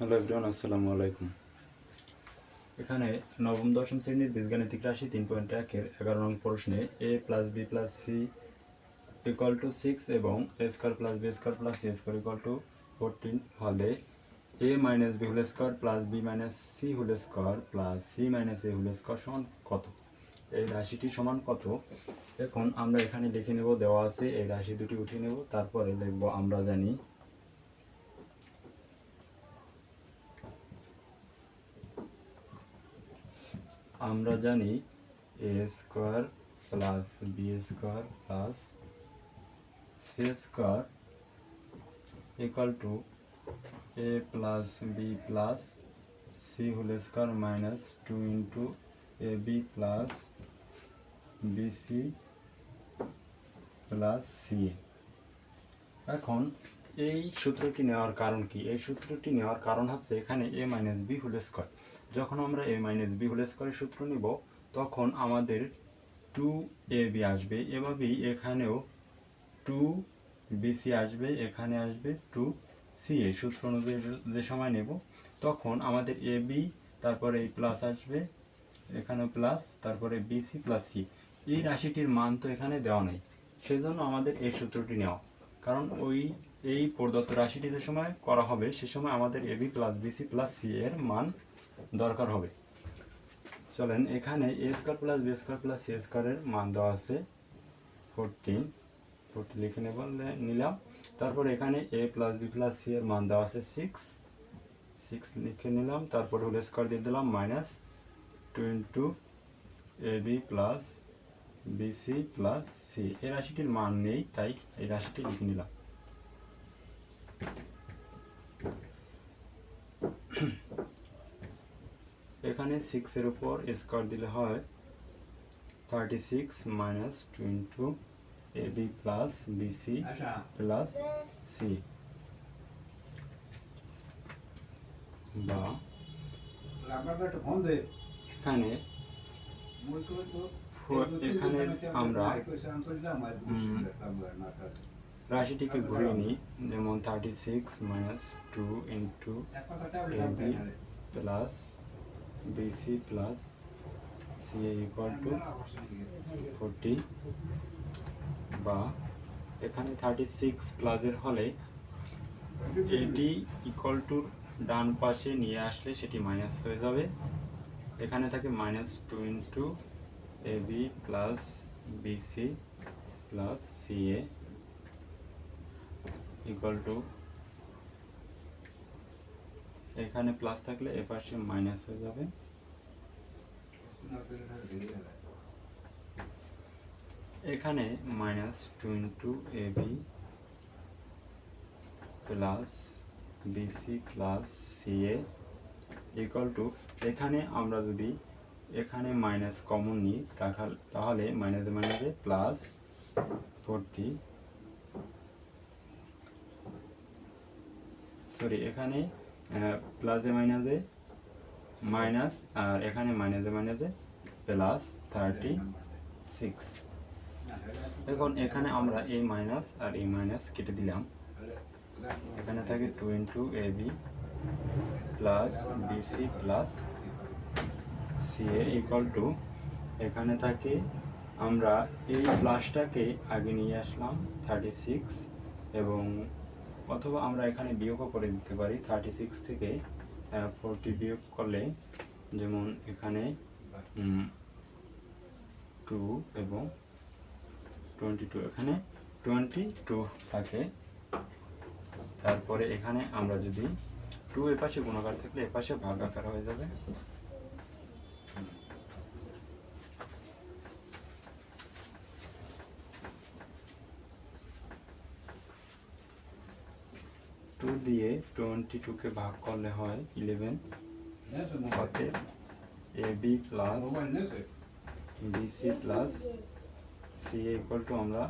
Hello everyone, আসসালামু আলাইকুম। এখানে নবম, দশম শ্রেণির বীজগাণিতিক রাশি তিন পয়েন্ট একের এগারো নং প্রশ্নে A plus B plus C equal to six এবং A square plus B square plus C square equal to fourteen হলে A minus B whole square plus B minus C whole square plus C minus A whole square সমান কত? এই রাশিটি সমান কত? এখন আমরা এখানে লিখে নেব, দেওয়া আছে, এই রাশি দুটি উঠিয়ে নেব, তারপরে লিখব, আমরা জানি আমরা জানি A square plus B square plus C square equal to A plus B plus C whole square minus two into A B plus BC plus C এখন এই সূত্রটি নেওয়ার কারণ কি? এই সূত্রটি নেওয়ার কারণ হচ্ছে এখানে A minus B whole square যখন আমরা এ মাইনাস বি হোল স্কোয়ারের সূত্র নিব, তখন আমাদের টু এ বি আসবে এভাবেই এখানেও টু বিসি আসবে, এখানে আসবে টু সি এ সূত্র অনুযায়ী যে সময় নেব, তখন আমাদের এ বি তারপরে এই প্লাস আসবে এখানে প্লাস তারপরে বিসি প্লাস সি এই রাশিটির মান তো এখানে দেওয়া নেই, সেজন্য আমাদের এই সূত্রটি নেওয়া। কারণ ওই, এই প্রদত্ত রাশিটি যে সময় করা হবে, সে সময় আমাদের AB plus BC plus C এর মান দরকার হবে। চলেন, এখানে A square plus B square plus C স্কোয়ারের মান দেওয়া আছে ফোরটিন ফোরটি লিখে নেব নিলাম। তারপর এখানে A plus B plus C এর মান দেওয়া আছে সিক্স সিক্স লিখে নিলাম, তারপর হোল স্কোয়ার দিয়ে দিলাম minus two into A B plus BC plus C এই রাশিটির মান নেই, তাই এই রাশিটি লিখে নিলাম এখানে সিক্সের উপর স্কোয়ার দিলে হয় thirty six minus two into A B plus BC plus C বা এখানে এখানে আমরা রাশিটিকে ঘুরিয়ে নিই যেমন thirty six minus two into A B plus BC plus C equal to forty বা এখানে থার্টি সিক্স প্লাসের হলে এটি ইকুয়াল টু ডান পাশে নিয়ে আসলে সেটি মাইনাস হয়ে যাবে। এখানে থাকে minus two into A B plus BC plus C A equal to এখানে প্লাস থাকলে এ পাশে মাইনাস হয়ে যাবে। এখানে minus two into A B plus BC plus C A equal to এখানে আমরা যদি এখানে মাইনাস কমন নিই তাহলে মাইনাসে মাইনাসে প্লাস ফোরটি সরি এখানে প্লাসে মাইনাসে মাইনাস আর এখানে মাইনাসে মাইনাসে প্লাস থার্টি সিক্স এখন এখানে আমরা এই মাইনাস আর এই মাইনাস কেটে দিলাম। এখানে থাকে two into A B plus BC plus C A equal to এখানে থাকে আমরা এই প্লাসটাকে আগে নিয়ে আসলাম থার্টি সিক্স এবং অথবা আমরা এখানে বিয়োগও করে দিতে পারি। থার্টি সিক্স থেকে ফোরটি বিয়োগ করলে যেমন এখানে টু এবং টোয়েন্টি টু এখানে টোয়েন্টি টু থাকে। তারপরে এখানে আমরা যদি টু এপাশে গুণাকার থাকলে এপাশে ভাগ ভাগাকার হয়ে যাবে। টু দিয়ে টোয়েন্টি টুকে ভাগ করলে হয় ইলেভেন অতএব A B plus BC plus C equal to আমরা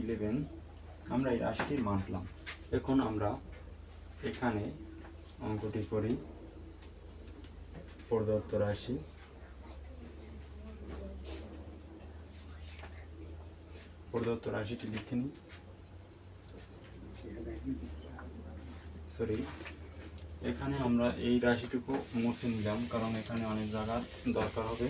ইলেভেন আমরা এই রাশিটি মানলাম এখন আমরা এখানে অঙ্কটি করি। প্রদত্ত রাশি। প্রদত্ত রাশিটি লিখে নিই। সরি এখানে আমরা এই রাশিটুকু মুছে নিলাম, কারণ এখানে অনেক জায়গার দরকার হবে।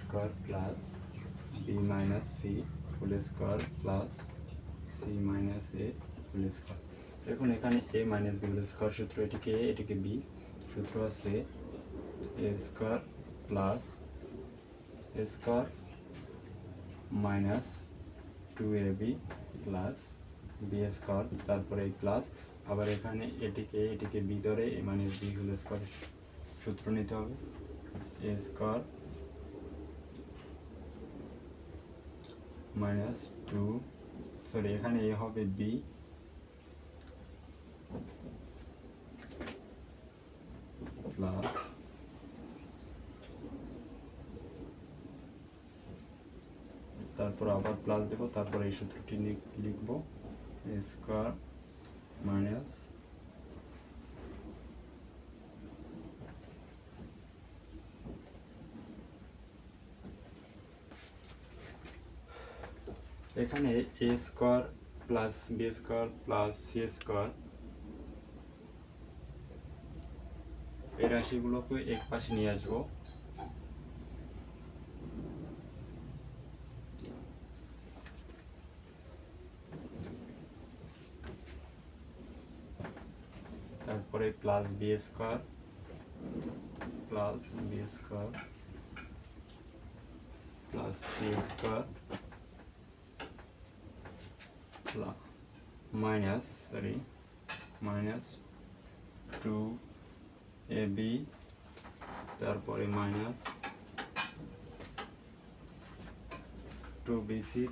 Square plus B minus C full square plus C minus A full square দেখুন, এখানে এ মাইনাস বি স্কোয়ার সূত্র। এটিকে এ এটিকে বি সূত্র আছে। A square plus A square minus two A B plus B square তারপরে এই প্লাস আবার এখানে এটিকে এটিকে বি ধরে এ মাইনাস বি হল স্কোয়ার সূত্র নিতে হবে। A square minus two sorry এখানে এ হবে বি প্লাস তারপর আবার প্লাস দেব, তারপর এই সূত্রটি লিখ- লিখব। স্কোয়ার মাইনাস এখানে A square plus B square plus C square এই রাশিগুলোকে এক পাশে নিয়ে আসব। তারপরে plus B square plus B square plus C square minus sorry minus two A B তারপরে মাইনাস টু বি সি